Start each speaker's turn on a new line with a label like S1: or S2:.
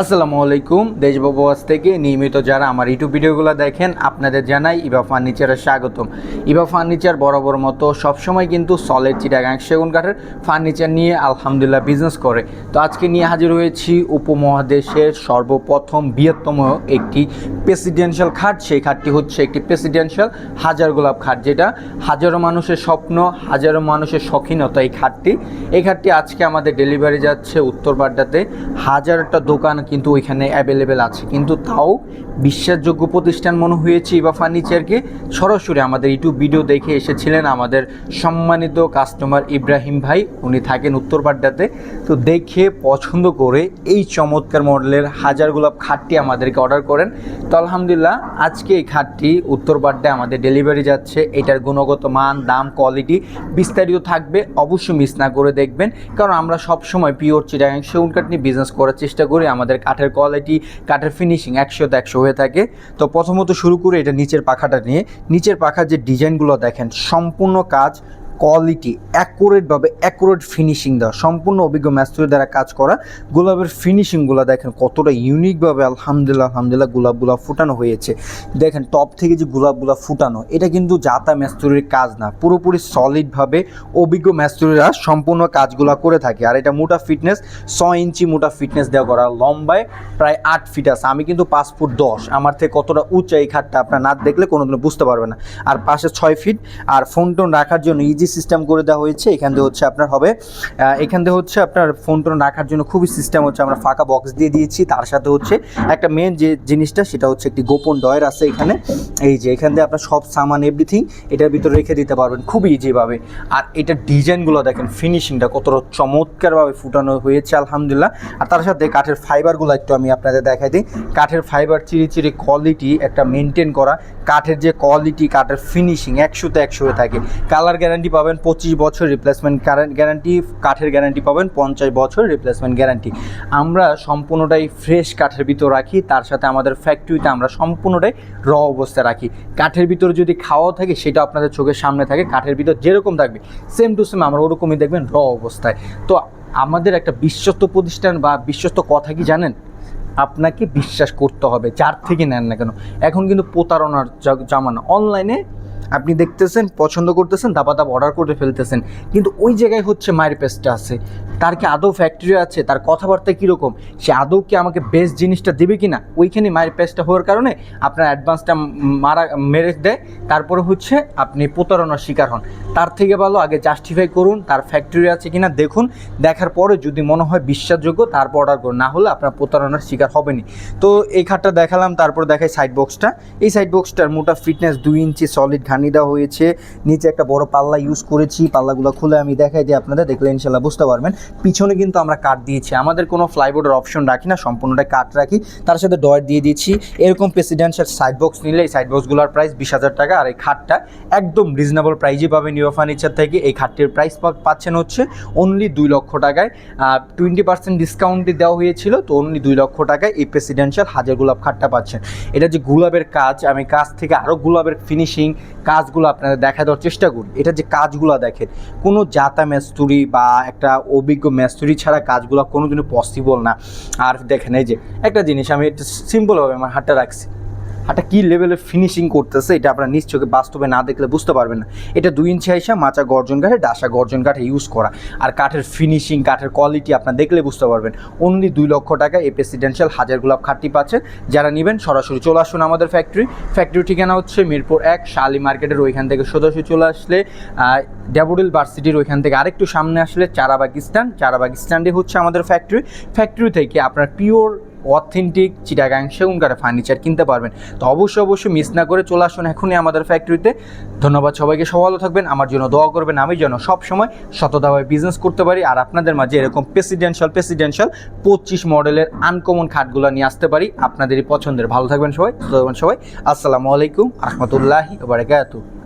S1: আসসালামু আলাইকুম দেশবাবু আজ থেকে নিয়মিত যারা আমার ইউটিউব ভিডিওগুলো দেখেন, আপনাদের জানাই ইভা ফার্নিচারের স্বাগতম। ইভা ফার্নিচার বরাবর মতো সবসময় কিন্তু সলিড চিটাগাং সেগুন কাঠের ফার্নিচার নিয়ে আলহামদুলিল্লাহ বিজনেস করে। তো আজকে নিয়ে হাজির হয়েছি উপমহাদেশের সর্বপ্রথম বৃহত্তম একটি প্রেসিডেন্সিয়াল খাট। সেই খাটটি হচ্ছে একটি প্রেসিডেন্সিয়াল হাজার গোলাপ খাট, যেটা হাজারো মানুষের স্বপ্ন, হাজারো মানুষের শখিনতা এই খাটটি। এই খাটটি আজকে আমাদের ডেলিভারি যাচ্ছে উত্তর বাড্ডাতে। হাজারটা দোকান কিন্তু ওইখানে অ্যাভেলেবেল আছে। কিন্তু তাও বিশ্বাসযোগ্য প্রতিষ্ঠান মনে হয়েছে ইবা ফার্নিচারকে সরাসরি আমাদের ইউটিউব ভিডিও দেখে এসেছিলেন আমাদের সম্মানিত কাস্টমার ইব্রাহিম ভাই। উনি থাকেন উত্তর বাড্ডাতে তো দেখে পছন্দ করে এই চমৎকার মডেলের হাজার গোলাপ খাটটি আমাদেরকে অর্ডার করেন। তো আলহামদুলিল্লাহ, আজকে এই খাটটি উত্তর বাড্ডায় আমাদের ডেলিভারি যাচ্ছে। এটার গুণগত মান, দাম কোয়ালিটি বিস্তারিত থাকবে। অবশ্যই মিস না করে দেখবেন। কারণ আমরা সবসময় পিওর চিটাগাং সেগুন কাঠ নিয়ে বিজনেস করার চেষ্টা করি। আমাদের কাঠের কোয়ালিটি কাঠের ফিনিশিং একশোতে একশো হয়ে থাকে। তো প্রথমত শুরু করে এটা নিচের পাখাটা নিয়ে। নিচের পাখার যে ডিজাইনগুলো দেখেন, সম্পূর্ণ কাজ কোয়ালিটি অ্যাকুরেটভাবে অ্যাকুরেট ফিনিশিং দেওয়া, সম্পূর্ণ অভিজ্ঞ ম্যাস্তুরি দ্বারা কাজ করা গোলাপের ফিনিশিংগুলো দেখেন কতটা ইউনিকভাবে আলহামদুলিল্লাহ আলহামদুলিল্লাহ গোলাপগুলো ফুটানো হয়েছে। দেখেন টপ থেকে যে গোলাপগুলো ফুটানো, এটা কিন্তু জাতা ম্যাস্তুরির কাজ না, পুরোপুরি সলিডভাবে অভিজ্ঞ ম্যাস্তুরিরা সম্পূর্ণ কাজগুলো করে থাকে। আর এটা মোটা ফিটনেস ছ ইঞ্চি মোটা ফিটনেস দেওয়া করা, লম্বায় প্রায় আট ফিট আছে। আমি কিন্তু পাঁচ ফুট দশ, আমার থেকে কতটা উঁচা এই খাটটা আপনার না দেখলে কোনোদিনও বুঝতে পারবে না। আর পাশে ছয় ফিট আর ফোন টোন রাখার জন্য ইজি সিস্টেম করে দেওয়া হয়েছে এখান দিয়ে হচ্ছে আপনার হবে। এখান দিয়ে হচ্ছে আপনার ফোন টোন রাখার জন্য খুবই সিস্টেম হচ্ছে আমরা ফাঁকা বক্স দিয়ে দিয়েছি তার সাথে হচ্ছে একটা মেন যে জিনিসটা সেটা হচ্ছে একটি গোপন ডয়ের আছে এখানে। এই যে এখান দিয়ে আপনার সব সামান এভরিথিং এটার ভিতরে রেখে দিতে পারবেন খুবই ইজিভাবে আর এটার ডিজাইনগুলো দেখেন ফিনিশিংটা কতটা চমৎকারভাবে ফুটানো হয়েছে আলহামদুলিল্লাহ। আর তার সাথে কাঠের ফাইবারগুলো একটু আমি আপনাদের দেখাই দিই। কাঠের ফাইবার চিরি চিরি কোয়ালিটি একটা মেনটেন করা কাঠের যে কোয়ালিটি কাঠের ফিনিশিং একশোতে একশো হয়ে থাকে। কালার গ্যারান্টি পাবেন পঁচিশ বছর রিপ্লেসমেন্ট গ্যারান্টি কাঠের গ্যারান্টি পাবেন পঞ্চাশ বছর রিপ্লেসমেন্ট গ্যারান্টি আমরা সম্পূর্ণটাই ফ্রেশ কাঠের ভিতর রাখি, তার সাথে আমাদের ফ্যাক্টরিতে আমরা সম্পূর্ণটাই র অবস্থায় রাখি। কাঠের ভিতরে যদি খাওয়াও থাকে, সেটা আপনাদের চোখের সামনে থাকে, কাঠের ভিতর যেরকম থাকবে সেম টু সেম আমরা ওরকমই দেখবেন র অবস্থায়। তো আমাদের একটা বিশ্বস্ত প্রতিষ্ঠান বা বিশ্বস্ত কথা কি জানেন? আপনাকে বিশ্বাস করতে হবে, যার থেকে নেন না কেন। এখন কিন্তু প্রতারণার জামানা। অনলাইনে আপনি দেখতেছেন, পছন্দ করতেছেন দাবা অর্ডার করে ফেলতেছেন। কিন্তু ওই জায়গায় হচ্ছে মায়ের পেস্টটা আছে। তার কি আদৌ ফ্যাক্টরি আছে? তার কথাবার্তা কীরকম? সে আদৌ কি আমাকে বেস্ট জিনিসটা দেবে কি না ওইখানে মায়ের পেস্টটা হওয়ার কারণে আপনার অ্যাডভান্সটা মারা, মেরে দেয়। তারপরে হচ্ছে আপনি প্রতারণার শিকার হন। তার থেকে ভালো আগে জাস্টিফাই করুন, তার ফ্যাক্টরি আছে কি না দেখুন। দেখার পরে যদি মনে হয় বিশ্বাসযোগ্য, তারপর অর্ডার করুন। না হলে আপনার প্রতারণার শিকার হবেনি তো এই খাটটা দেখালাম, তারপর দেখাই সাইড বক্সটা এই সাইড বক্সটার মোটা ফিটনেস দুই ইঞ্চি সলিড ঘানি দেওয়া হয়েছে। নিচে একটা বড় পাল্লা ইউজ করেছি। পাল্লাগুলো খুলে আমি দেখাই দিই আপনাদের দেখলে ইনশাল্লাহ বুঝতে পারবেন। পিছনে কিন্তু আমরা কাঠ দিয়েছি। আমাদের কোনো ফ্লাইবোর্ডের অপশন রাখি না সম্পূর্ণটা কাঠ রাখি। তার সাথে ডয়ার দিয়ে দিয়েছি এরকম প্রেসিডেন্সিয়াল সাইড বক্স নিলে এই সাইড বক্সগুলোর প্রাইস বিশ হাজার টাকা আর এই খাটটা একদম রিজনেবল প্রাইজে পাবেন নিউ ফার্নিচার থেকে। এই খাটটির প্রাইস পাচ্ছেন হচ্ছে অনলি দুই লক্ষ টাকায়। টোয়েন্টি পার্সেন্ট ডিসকাউন্টে দেওয়া হয়েছিল, তো অনলি দুই লক্ষ টাকায় এই প্রেসিডেন্সিয়াল হাজার গোলাপ খাটটা পাচ্ছেন। এটা যে গোলাপের কাজ, আমি কাজ থেকে আরও গোলাপের ফিনিশিং কাজগুলো আপনাদের দেখা দেওয়ার চেষ্টা করি। এটা যে কাজগুলো দেখেন, কোনো জাতা মেস্তুরি বা একটা অভিজ্ঞ মেস্তুরি ছাড়া কাজগুলো কোনোদিনও পসিবল না। আর দেখেন এই যে, একটা জিনিস আমি একটু সিম্পলভাবে আমার হাতটা রাখছি। হাতটা কী লেভেলে ফিনিশিং করতেছে, এটা আপনারা নিজ চোখে বাস্তবে না দেখলে বুঝতে পারবেন না। এটা দুই ইঞ্চি আইসা মাচা গর্জন কাঠে, ডাসা গর্জন কাঠে ইউজ করা। আর কাঠের ফিনিশিং কাঠের কোয়ালিটি আপনার দেখলে বুঝতে পারবেন। অনলি দুই লক্ষ টাকা এই প্রেসিডেন্সিয়াল হাজার গোলাপ খাটটি পাচ্ছেন। যারা নেবেন, সরাসরি চলে আসুন আমাদের ফ্যাক্টরি ফ্যাক্টরি ঠিকানা হচ্ছে মিরপুর এক, শালি মার্কেটের ওইখান থেকে সোজাসুজি চলে আসলে ড্যাবোডিল ভার্সিটির ওইখান থেকে আরেকটু সামনে আসলে চারাবাগ স্ট্যান্ড চারাবাগ স্ট্যান্ডে হচ্ছে আমাদের ফ্যাক্টরি ফ্যাক্টরি থেকে আপনার পিওর অথেন্টিক চিটাগাং সেগুন কাঠের ফার্নিচার কিনতে পারবেন। তো অবশ্যই অবশ্যই মিস না করে চলে আসুন এখনই আমাদের ফ্যাক্টরিতে ধন্যবাদ সবাইকে সব ভালো থাকবেন। আমার জন্য দোয়া করবেন, আমি যেন সবসময় সততাভাবে বিজনেস করতে পারি। আর আপনাদের মাঝে এরকম প্রেসিডেন্সিয়াল প্রেসিডেন্সিয়াল পঁচিশ মডেলের আনকমন খাটগুলো নিয়ে আসতে পারি। আপনাদেরই পছন্দের। ভালো থাকবেন সবাই থাকবেন সবাই। আসসালামু আলাইকুম, রহমতুল্লাহি বারাকাতুহ।